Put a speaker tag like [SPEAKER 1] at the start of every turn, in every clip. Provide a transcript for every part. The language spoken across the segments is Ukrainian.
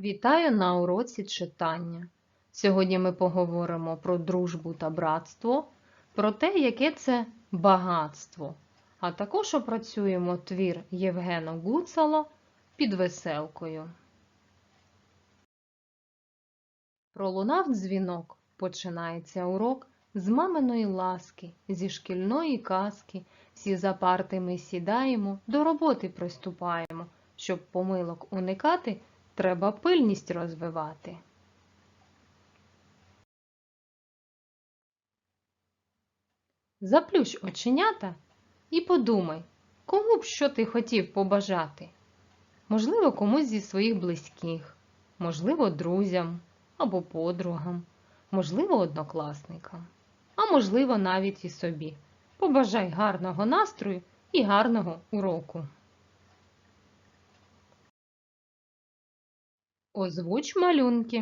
[SPEAKER 1] Вітаю на уроці читання. Сьогодні ми поговоримо про дружбу та братство, про те, яке це багатство, а також опрацюємо твір Євгена Гуцало під веселкою. Пролунав дзвінок, починається урок з маминої ласки, зі шкільної казки. Всі за парти ми сідаємо, до роботи приступаємо. Щоб помилок уникати, треба пильність розвивати. Заплющ оченята і подумай, кому б що ти хотів побажати. Можливо, комусь зі своїх близьких, можливо, друзям або подругам, можливо, однокласникам, а можливо, навіть і собі. Побажай гарного настрою і гарного уроку. Озвуч малюнки.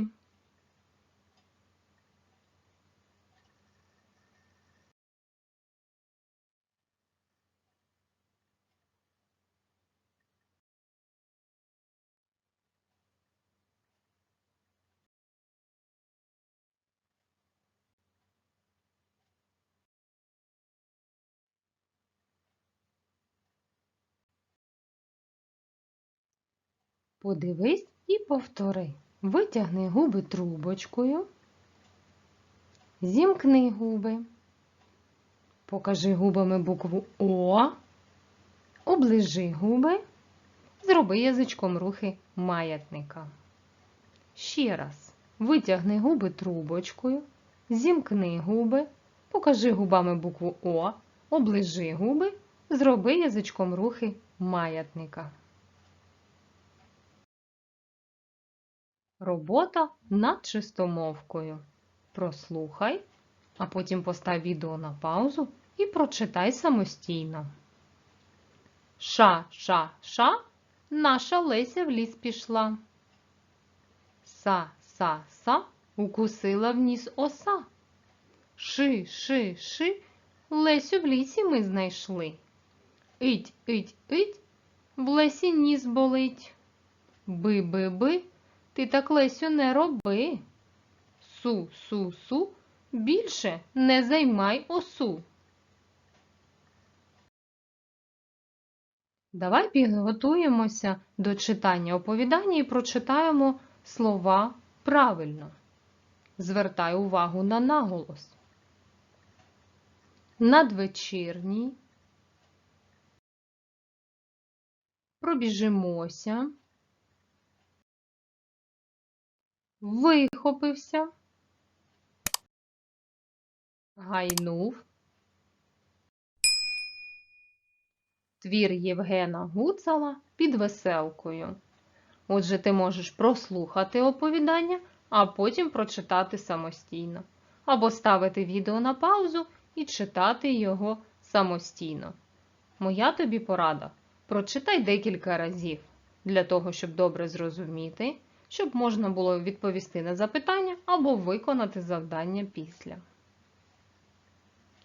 [SPEAKER 1] Подивись і повтори. Витягни губи трубочкою. Зімкни губи. Покажи губами букву О. Оближи губи. Зроби язичком рухи маятника. Ще раз. Витягни губи трубочкою. Зімкни губи. Покажи губами букву О. Оближи губи. Зроби язичком рухи маятника. Робота над чистомовкою. Прослухай, а потім постав відео на паузу і прочитай самостійно. Ша, ша, ша, наша Леся в ліс пішла. Са, са, са, укусила в ніс оса. Ши, ши, ши, Лесю в лісі ми знайшли. Ить, ить, ить, в лесі ніс болить. Би, би, би, ти так Лесю не роби. Су, су, су, більше не займай осу. Давай підготуємося до читання оповідання і прочитаємо слова правильно. Звертай увагу на наголос. Надвечірній. Пробіжимося. Вихопився. Гайнув. Твір Євгена Гуцала під веселкою. Отже, ти можеш прослухати оповідання, а потім прочитати самостійно. Або ставити відео на паузу і читати його самостійно. Моя тобі порада. Прочитай декілька разів для того, щоб добре зрозуміти, щоб можна було відповісти на запитання або виконати завдання після.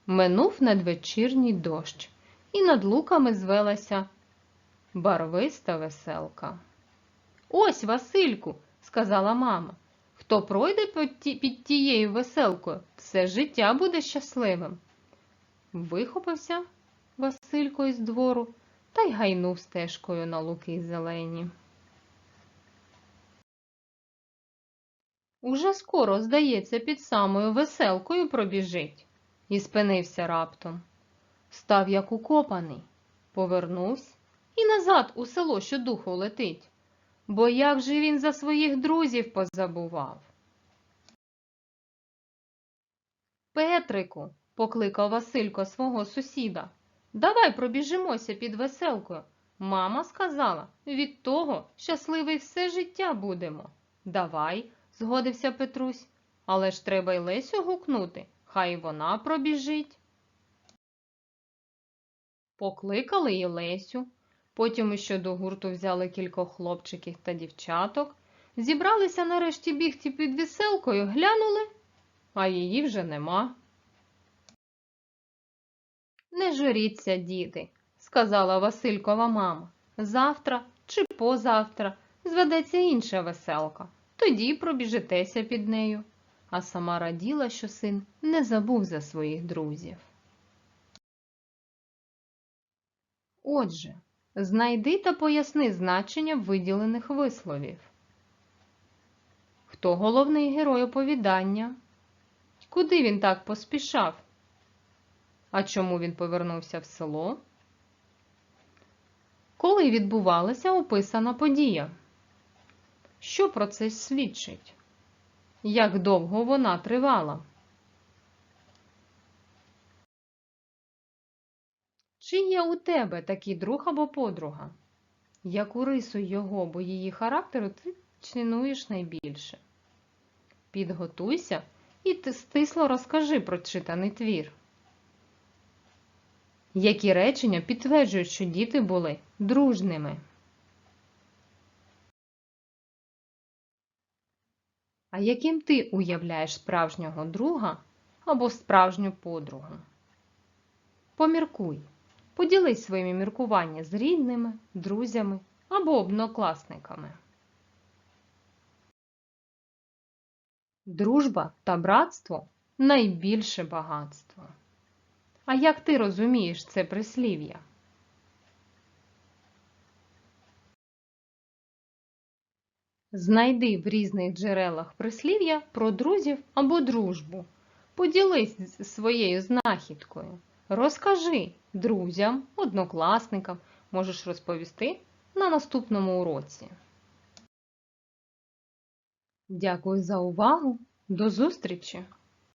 [SPEAKER 1] Минув надвечірній дощ, і над луками звелася барвиста веселка. Ось, Васильку, сказала мама, хто пройде під тією веселкою, все життя буде щасливим. Вихопився Василько із двору та й гайнув стежкою на луки зелені. Уже скоро, здається, під самою веселкою пробіжить, і спинився раптом. Став як укопаний, повернувся і назад у село щодуху летить. Бо як же він за своїх друзів позабував? Петрику, покликав Василько свого сусіда, давай пробіжимося під веселкою. Мама сказала, від того щасливий все життя будемо. Давай, згодився Петрусь, але ж треба й Лесю гукнути, хай вона пробіжить. Покликали і Лесю, потім іще до гурту взяли кількох хлопчиків та дівчаток, зібралися нарешті бігти під веселкою, глянули, а її вже нема. Не журіться, діти, сказала Василькова мама. Завтра чи позавтра зведеться інша веселка, тоді пробіжитеся під нею. А сама раділа, що син не забув за своїх друзів. Отже, знайди та поясни значення виділених висловів. Хто головний герой оповідання? Куди він так поспішав? А чому він повернувся в село? Коли відбувалася описана подія? Що про це свідчить? Як довго вона тривала? Чи є у тебе такий друг або подруга? Яку рису його або її характеру ти цінуєш найбільше? Підготуйся і ти стисло розкажи про читаний твір. Які речення підтверджують, що діти були дружними? А яким ти уявляєш справжнього друга або справжню подругу? Поміркуй. Поділись своїми міркуваннями з рідними, друзями або однокласниками. Дружба та братство найбільше багатство. А як ти розумієш це прислів'я? Знайди в різних джерелах прислів'я про друзів або дружбу. Поділись своєю знахідкою. Розкажи друзям, однокласникам, можеш розповісти на наступному уроці. Дякую за увагу. До зустрічі!